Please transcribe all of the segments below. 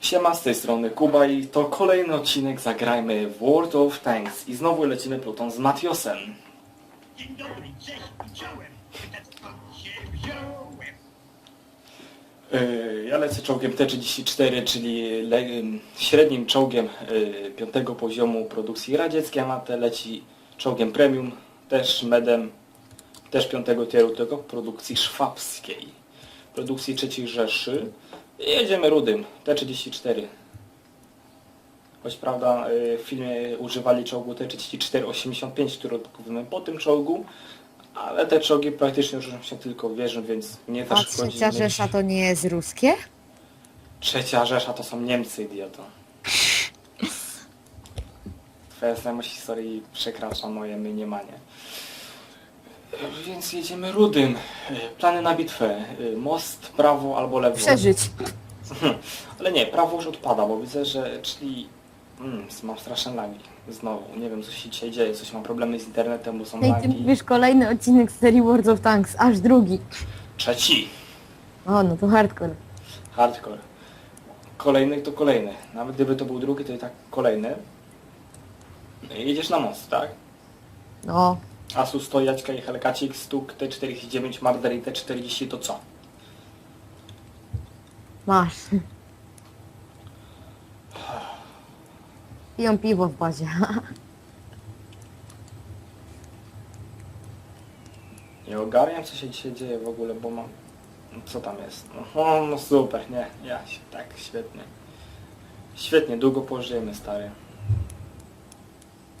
Siema z tej strony Kuba i to kolejny odcinek Zagrajmy w World of Tanks i znowu lecimy plutą z Matiosem. Dzień dobry, cześć, widziałem. Pytać skąd się wziąłem. Yy, ja lecę czołgiem T-34, czyli le, ym, średnim czołgiem yy, piątego poziomu produkcji radzieckiej, a Mate leci czołgiem premium, też medem, też piątego tieru, tylko produkcji szwabskiej, produkcji III Rzeszy. I jedziemy rudym, T-34. Choć prawda yy, w filmie używali czołgu T-34-85, który odblokowujemy po tym czołgu, ale te czołgi praktycznie różnią się tylko wieżą, więc nie A też trzecia Rzesza to nie jest ruskie? Trzecia Rzesza to są Niemcy, idioto. Twoja znajomość historii przekracza moje mniemanie. Więc jedziemy rudym. Plany na bitwę. Most, prawo albo lewo. Przeżyć. Ale nie, prawo już odpada, bo widzę, że czyli... Mm, mam straszne lagi. Znowu, nie wiem co się dzisiaj dzieje, coś mam problemy z internetem, bo są No i ty lagi. mówisz kolejny odcinek z serii World of Tanks, aż drugi. Trzeci. O, no to hardcore. Hardcore. Kolejny to kolejny. Nawet gdyby to był drugi, to i tak kolejny. Jedziesz na most, tak? No, Asus, Stojaćka i Helkacik, Stuk, T49, Marder i T40 to co? masz. Piją piwo w bazie. Nie ogarniam co się dzisiaj dzieje w ogóle, bo mam... Co tam jest? No, no super, nie, ja się, tak, świetnie. Świetnie, długo pożyjemy, stary.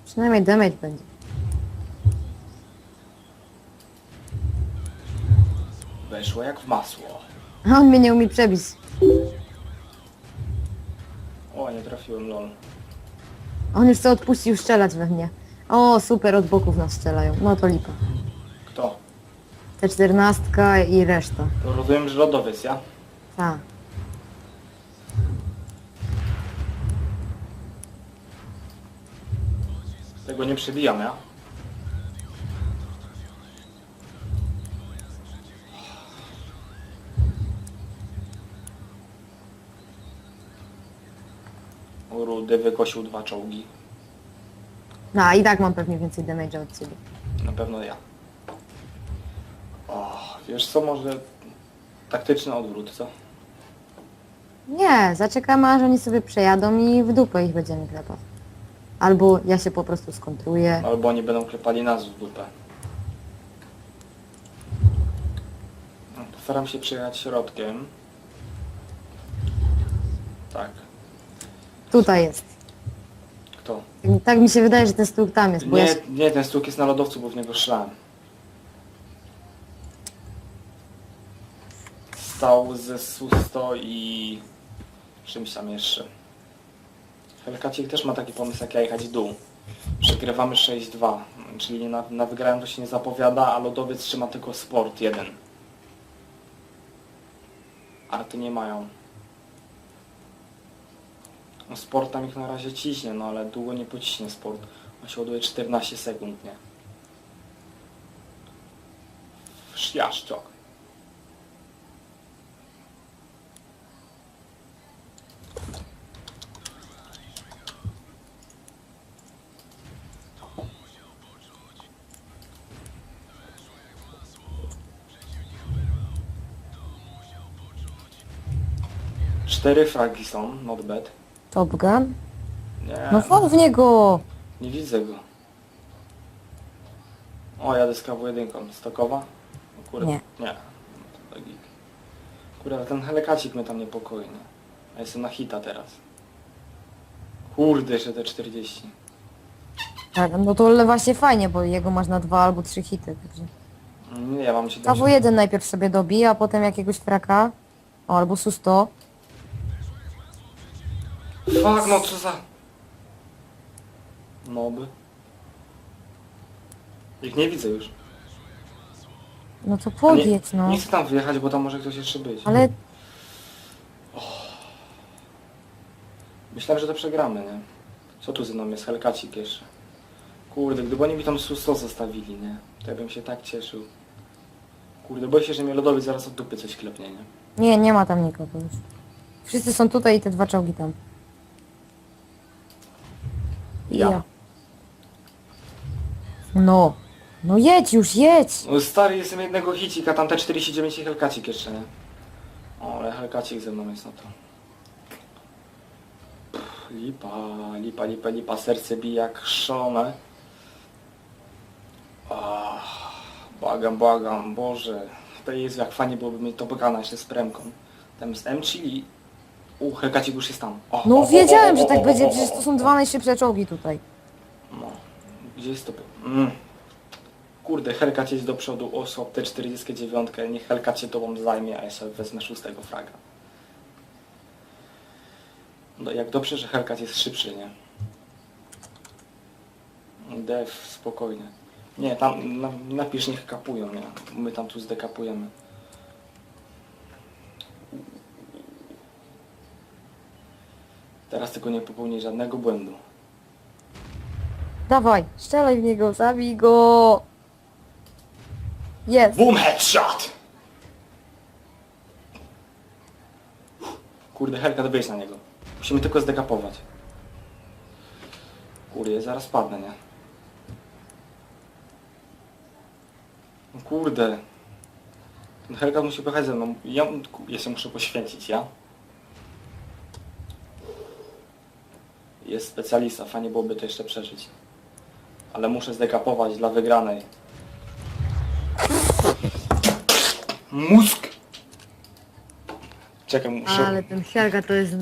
Przynajmniej damage będzie. Weszło jak w masło. A on mnie nie umie przebić. O, nie trafiłem, lol. On już co odpuścił strzelać we mnie. O, super, od boków nas strzelają. No to lipa. Kto? Te czternastka i reszta. To rozumiem, że lodowiec, ja? Tak. Tego nie przebijam, ja? Rudy wykosił dwa czołgi. No, i tak mam pewnie więcej damage'a od ciebie. Na pewno ja. O, wiesz co, może taktyczny odwrót, co? Nie, zaczekamy aż oni sobie przejadą i w dupę ich będziemy klepać. Albo ja się po prostu skontruję. Albo oni będą klepali nas w dupę. No, Postaram się przejechać środkiem. Tak. Tutaj jest. Kto? Tak mi się wydaje, że ten stół tam jest, bo ja Nie, nie, ten stół jest na lodowcu, bo w niego szlałem. Stał ze Susto i czymś tam jeszcze. Helkacik też ma taki pomysł jak ja jechać w dół. Przegrywamy 6-2, czyli na, na wygrają to się nie zapowiada, a lodowiec trzyma tylko sport 1. Arty nie mają. No sport tam ich na razie ciśnie, no ale długo nie pociśnie sport. On się ładuje 14 sekund, nie? Szjaszczok. Cztery fragi są, not bad. Top Gun? Nie, No wol w niego! nie widzę go. O, jadę z KW1, stokowa? O, kurde, Nie. Nie. To. Kurde, ale ten helekacik mnie tam niepokoi, nie? A jestem na hita teraz. Kurde, jeszcze te 40. Tak, no to właśnie fajnie, bo jego masz na dwa albo trzy hity, także... Nie, ja mam 7. KW1 najpierw sobie dobija, a potem jakiegoś fraka. O, albo Susto. Fuck, no co za... Moby. Ich nie widzę już. No to A podjedź, nie, no. Nie chcę tam wyjechać, bo tam może ktoś jeszcze być. Ale Myślałem, że to przegramy, nie? Co tu ze mną jest? Helkacik jeszcze. Kurde, gdyby oni mi tam susto zostawili, nie? To ja bym się tak cieszył. Kurde, boję się, że mnie lodowiec zaraz od dupy coś klepnie, nie? nie, nie ma tam nikogo już. Wszyscy są tutaj i te dwa czołgi tam. Ja. No. No jedź już, jedź! No stary, jestem jednego hicika, tam te 49 i Helkacik jeszcze, nie? O, ale Helkacik ze mną jest, no to... Pff, lipa, lipa, lipa, lipa, serce bije jak szalone. Ach, błagam, błagam, Boże. To jest jak fajnie byłoby mieć to Bogana jeszcze z premką. Tam z M, czyli... U, Helkacik już jest tam. O, o, No o, wiedziałem, o, że o, tak o, będzie, o, przecież to są dwa najszybsze czołgi tutaj. No. Gdzie jest to? Mm. Kurde, Hellcat jest do przodu, osłab te 49, niech Hellcat się tobą zajmie, a ja sobie wezmę szóstego fraga. No jak dobrze, że Hellcat jest szybszy, nie? Dev, spokojnie. Nie, tam na, napisz niech kapują, nie? My tam tu zdekapujemy. Teraz tylko nie popełnij żadnego błędu. Dawaj, strzelaj w niego, zabij go! Jest! Boom headshot! Kurde, Helka, wyjść na niego. Musimy tylko zdekapować. Kurde, zaraz padnę, nie? No kurde. Ten Helka musi pojechać ze mną. Ja, ja się muszę poświęcić, ja? Jest specjalista, fajnie byłoby to jeszcze przeżyć. Ale muszę zdekapować dla wygranej. Mózg! Czekaj, muszę... Ale ten Helga to jest.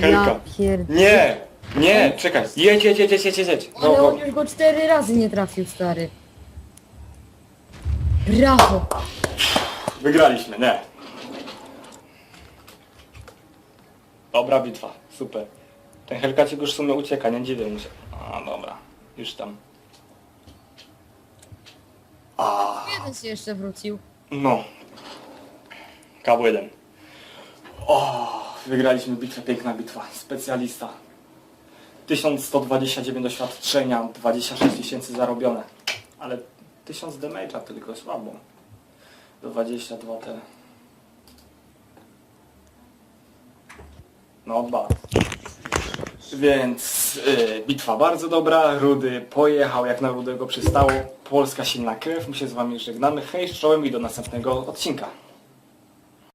Ja pierd... Nie! Nie! Czekaj! Jedź, jedź, jedź, jedź, jedź, jedź! No, Ale no. on już go cztery razy nie trafił, stary. Brawo! Wygraliśmy, nie. Dobra bitwa, super. Ten Helkacik już w sumie ucieka, nie dziwię mu się. A, dobra. Już tam. A, Jeden się jeszcze wrócił. no. KW1. O, wygraliśmy bitwę, piękna bitwa. Specjalista. 1129 doświadczenia, 26 tysięcy zarobione. Ale 1000 damage'a tylko słabo. 22 te. No dwa. Więc y, bitwa bardzo dobra, Rudy pojechał jak na Rudego przystało. Polska silna krew, my się z wami żegnamy. Hej, z czołem i do następnego odcinka.